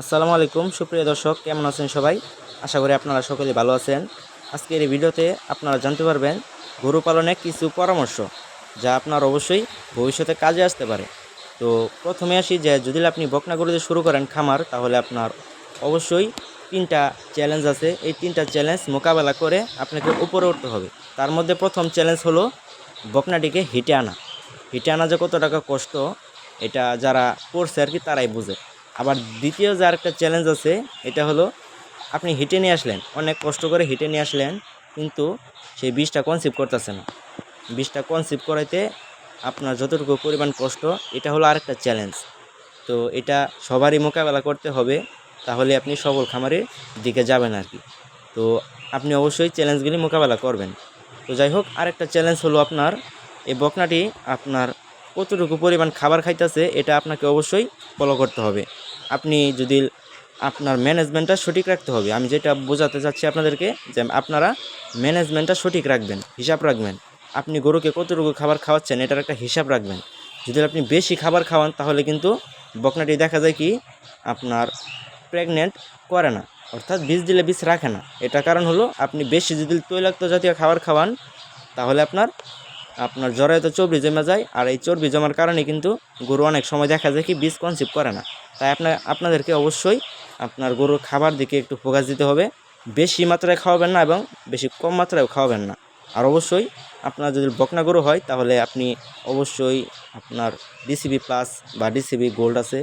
আসসালামু আলাইকুম, সুপ্রিয় দর্শক, কেমন আছেন সবাই? আশা করি আপনারা সকলে ভালো আছেন। আজকের এই ভিডিওতে আপনারা জানতে পারবেন, গরু পালনে কিছু পরামর্শ, যা আপনার অবশ্যই ভবিষ্যতে কাজে আসতে পারে। তো প্রথমে আসি যে, যদি আপনি বকনা গরু দিয়ে শুরু করেন খামার, তাহলে আপনার অবশ্যই তিনটা চ্যালেঞ্জ আছে। এই তিনটা চ্যালেঞ্জ মোকাবেলা করে আপনাকে উপরে উঠতে হবে। তার মধ্যে প্রথম চ্যালেঞ্জ হলো বকনাটিকে হিটে আনা। হিটে আনা যে কত টাকা কষ্ট, এটা যারা করছে আর কি, তারাই বুঝে। আবার দ্বিতীয় যে আরেকটা চ্যালেঞ্জ আছে, এটা হলো আপনি হিটে নিয়ে আসলেন, অনেক কষ্ট করে হিটে নিয়ে আসলেন, কিন্তু সেই বীজটা কনসিভ করতেছে না। বীজটা কনসিভ করাইতে আপনার যতটুকু পরিমাণ কষ্ট, এটা হলো আরেকটা চ্যালেঞ্জ তো এটা সবারই মোকাবেলা করতে হবে, তাহলে আপনি সবল খামারের দিকে যাবেন আর কি। তো আপনি অবশ্যই চ্যালেঞ্জগুলি মোকাবেলা করবেন। তো যাই হোক, আরেকটা চ্যালেঞ্জ হলো আপনার, এই বকনাটি আপনার কতটুকু পরিমাণ খাবার খাইতেছে, এটা আপনাকে অবশ্যই ফলো করতে হবে। আপনি যদি আপনার ম্যানেজমেন্টটা সঠিক রাখতে হবে, আমি যেটা বোঝাতে চাচ্ছি আপনাদেরকে, যে আপনারা ম্যানেজমেন্টটা সঠিক রাখবেন, হিসাব রাখবেন। আপনি গরুকে কতটুকু খাবার খাওয়াচ্ছেন, এটার একটা হিসাব রাখবেন। যদি আপনি বেশি খাবার খাওয়ান, তাহলে কিন্তু বকনাটি দেখা যায় কি, আপনার প্রেগনেন্ট করে না, অর্থাৎ বীজ দিলে বীজ রাখে না। এটা কারণ হলো, আপনি বেশি যদি তৈলাক্ত জাতীয় খাবার খাওয়ান, তাহলে আপনার আপনার জরায়ুতে চর্বি জমে যায়, আর এই চর্বি জমার কারণে কিন্তু গরু অনেক সময় দেখা যায় কি বীজ কনসিভ করে না। তাই আপনার আপনাদেরকে অবশ্যই আপনার গরুর খাবার দিকে একটু ফোকাস দিতে হবে। বেশি মাত্রায় খাওয়াবেন না এবং বেশি কম মাত্রায় খাওয়াবেন না। আর অবশ্যই আপনার যদি বকনা গরু হয়, তাহলে আপনি অবশ্যই আপনার ডিসিবি প্লাস বা ডিসিবি গোল্ড আছে।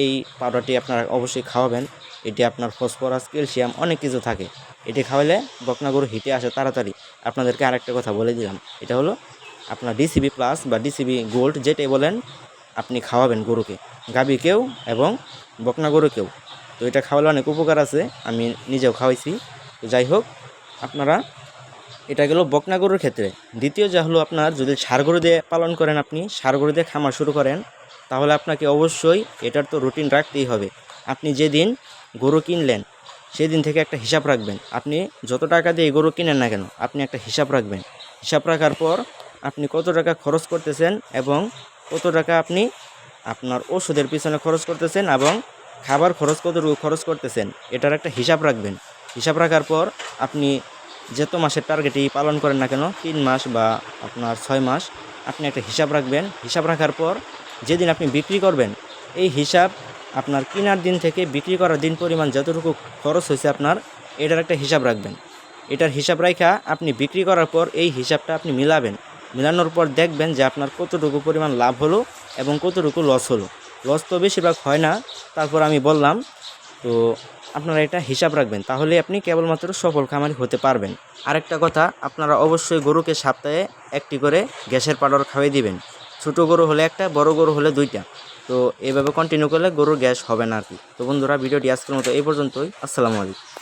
এই পাউডারটি আপনারা অবশ্যই খাওয়াবেন। এটি আপনার ফসফরাস, ক্যালসিয়াম, অনেক কিছু থাকে। এটি খাওয়ালে বকনা গরু হিটে আসে তাড়াতাড়ি। আপনাদেরকে আরেকটা কথা বলে দিলাম। এটা হলো আপনার ডিসিবি প্লাস বা ডিসিবি গোল্ড যেটাই বলেন, আপনি খাওয়াবেন গরুকে। গাভীকেও এবং বকনা গরুকেও তো এটা খাওয়ালে অনেক উপকার আছে, আমি নিজেও খাওয়াইছি। তো যাই হোক, আপনারা, এটা গেল বকনা গরুর ক্ষেত্রে। দ্বিতীয় যা হলো আপনার, যদি গরু দিয়ে পালন করেন আপনি গরু দিয়ে খামার শুরু করেন তাহলে আপনাকে অবশ্যই এটার তো রুটিন রাখতেই হবে। আপনি যেদিন গরু কিনলেন, সেদিন থেকে একটা হিসাব রাখবেন। আপনি যত টাকা দিয়ে গরু কিনেন না কেন, আপনি একটা হিসাব রাখবেন। হিসাব রাখার পর আপনি কত টাকা খরচ করতেছেন এবং কত টাকা আপনি আপনার ওষুধের পিছনে খরচ করতেছেন এবং খাবার খরচ কতটুকু খরচ করতেছেন, এটার একটা হিসাব রাখবেন। হিসাব রাখার পর আপনি যত মাসের টার্গেটই পালন করেন না কেন, তিন মাস বা আপনার ছয় মাস, আপনি একটা হিসাব রাখবেন। হিসাব রাখার পর যেদিন আপনি বিক্রি করবেন, এই হিসাব আপনার কেনার দিন থেকে বিক্রি করার দিন পরিমাণ যতটুকু খরচ হয়েছে আপনার, এটার একটা হিসাব রাখবেন। এটার হিসাব রাখা আপনি বিক্রি করার পর এই হিসাবটা আপনি মিলাবেন। মিলানোর পর দেখবেন যে আপনার কতটুকু পরিমাণ লাভ হলো এবং কতটুকু লস হলো। লস তো বেশিরভাগ হয় না, তারপর আমি বললাম, তো আপনারা এটা হিসাব রাখবেন, তাহলে আপনি কেবলমাত্র সফল খামারি হতে পারবেন। আরেকটা কথা, আপনারা অবশ্যই গরুকে সপ্তাহে একটি করে গ্যাসের পাউডার খাওয়াই দিবেন। ছোটো গরু হলে একটা, বড় গরু হলে দুইটা। তো এইভাবে কন্টিনিউ করলে গরুর গ্যাস হবে না আর কি। তো বন্ধুরা, ভিডিওটি আজকের মতো এই পর্যন্তই। আসসালামু আলাইকুম।